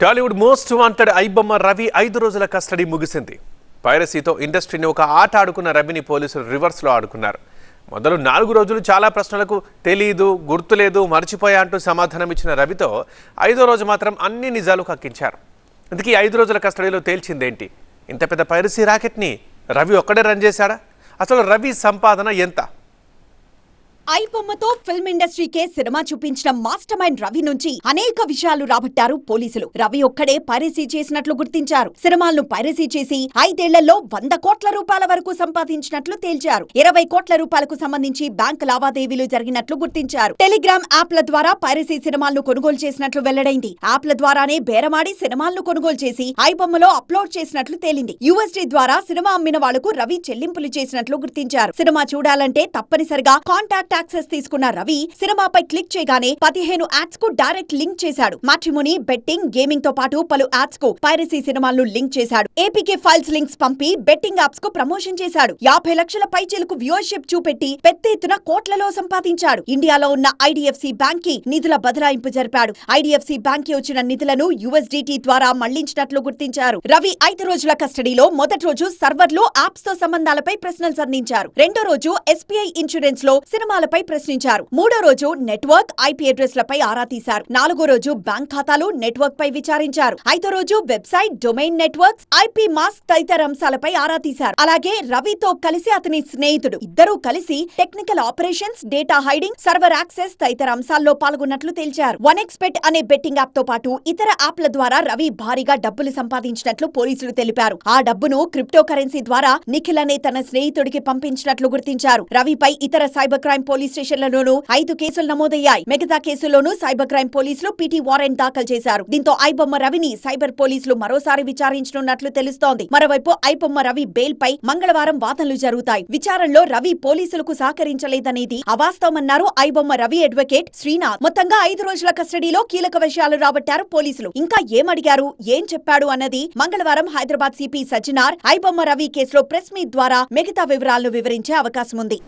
Tollywood most wanted iBomma Ravi ఐదు రోజుల custody ముగిసింది. పైరసీతో ఇండస్ట్రీని ఒక ఆట ఆడుకున్న రవిని పోలీసులు రివర్స్లో ఆడుకున్నారు. మొదలు నాలుగు రోజులు చాలా ప్రశ్నలకు తెలియదు గుర్తులేదు మర్చిపోయా అంటూ సమాధానం ఇచ్చిన రవితో ఐదో రోజు మాత్రం అన్ని నిజాలు కక్కించారు. ఇందుకే ఐదు రోజుల కస్టడీలో తేల్చిందేంటి? ఇంత పెద్ద పైరసీ రాకెట్ని రవి ఒక్కడే రన్ చేశాడా? అసలు రవి సంపాదన ఎంత? ఐ బొమ్మతో ఫిల్మ్ ఇండస్ట్రీకే సినిమా చూపించిన మాస్టర్ మైండ్ రవి నుంచి అనేక విషయాలు రాబట్టారు పోలీసులు. రవి ఒక్కడే పైరసీ చేసినట్లు గుర్తించారు. సినిమాలను పైరసీ చేసి ఐదేళ్ళలో వంద కోట్ల రూపాయల వరకు సంపాదించినట్లు తేల్చారు. ఇరవై కోట్ల రూపాయలకు సంబంధించి బ్యాంక్ లావాదేవీలు జరిగినట్లు గుర్తించారు. టెలిగ్రామ్ యాప్ల ద్వారా పైరసీ సినిమాలను కొనుగోలు చేసినట్లు వెల్లడైంది. యాప్ల ద్వారానే బేరమాడి సినిమాలను కొనుగోలు చేసి ఐ బొమ్మలో అప్లోడ్ చేసినట్లు తేలింది. యూఎస్డీ ద్వారా సినిమా అమ్మిన వాళ్ళకు రవి చెల్లింపులు చేసినట్లు గుర్తించారు. సినిమా చూడాలంటే తప్పనిసరిగా కాంటాక్ట్ యాక్సెస్ తీసుకున్న రవి సినిమాపై క్లిక్ చేయగానే పదిహేను యాడ్స్కు డైరెక్ట్ లింక్ చేశాడు. మ్యాట్రిమోనీ బెట్టింగ్ గేమింగ్తో పాటు పలు యాడ్స్కు పైరసీ సినిమాలను లింక్ చేశాడు. ఏపీకే ఫైల్స్ లింక్స్ పంపి బెట్టింగ్ యాప్స్కు ప్రమోషన్ చేశాడు. యాభై లక్షల పైచీలకు వ్యూవర్షిప్ చూపెట్టి పెద్ద ఎత్తున కోట్లలో సంపాదించాడు. ఇండియాలో ఉన్న ఐడిఎఫ్సి బ్యాంక్కి నిధుల బదలాయింపు జరిపాడు. ఐడిఎఫ్సి బ్యాంక్కి వచ్చిన నిధులను యుఎస్డిటి ద్వారా మళ్ళించినట్లు గుర్తించారు. రవి ఐదు రోజుల కస్టడీలో మొదటి రోజు సర్వర్లు యాప్స్తో సంబంధాలపై ప్రశ్నలు సంధించారు రెండో రోజు ఎస్బీఐ ఇన్సూరెన్స్లో సినిమాలపై ప్రశ్నించారు. మూడో రోజు నెట్వర్క్ ఐపీ అడ్రస్ లపై ఆరా తీశారు. నాలుగో రోజు బ్యాంక్ ఖాతాలు నెట్వర్క్ పై విచారించారు. ఐదో రోజు website domain network IP mask తదితర అంశాలపై ఆరా తీశారు. అలాగే రవితో కలిసి అతని స్నేహితుడు ఇద్దరూ కలిసి technical operations data hiding server access తదితర అంశాల్లో పాల్గొన్నట్లు తేల్చారు. వన్ ఎక్స్పెట్ అనే బెట్టింగ్ యాప్తో పాటు ఇతర యాప్ల ద్వారా రవి భారీగా డబ్బులు సంపాదించినట్లు పోలీసులు తెలిపారు. ఆ డబ్బును క్రిప్టో కరెన్సీ ద్వారా నిఖిల్ అనే తన స్నేహితుడికి పంపించినట్లు గుర్తించారు. రవిపై ఇతర సైబర్ క్రైమ్ పోలీస్ స్టేషన్లలోనూ ఐదు కేసులు నమోదయ్యాయి. మిగతా కేసుల్లోనూ సైబర్ క్రైమ్ పోలీసులు పీటీ వారెంట్ దాఖలు చేశారు. దీంతో ఐబొమ్మ రవిని సైబర్ పోలీసులు మరోసారి విచారించనున్నట్లు తెలుస్తోంది. మరోవైపు ఐబొమ్మ రవి బెయిల్ పై మంగళవారం వాదనలు జరుగుతాయి. విచారణలో రవి పోలీసులకు సహకరించలేదనేది అవాస్తవమన్నారు ఐబొమ్మ రవి అడ్వకేట్ శ్రీనాథ్. మొత్తంగా ఐదు రోజుల కస్టడీలో కీలక విషయాలు రాబట్టారు పోలీసులు. ఇంకా ఏమడిగారు? ఏం చెప్పాడు అన్నది మంగళవారం హైదరాబాద్ సిపి సజ్జనార్. ఐబొమ్మ రవి కేసులో ప్రెస్ మీట్ ద్వారా మిగతా వివరాలను వివరించే అవకాశం ఉంది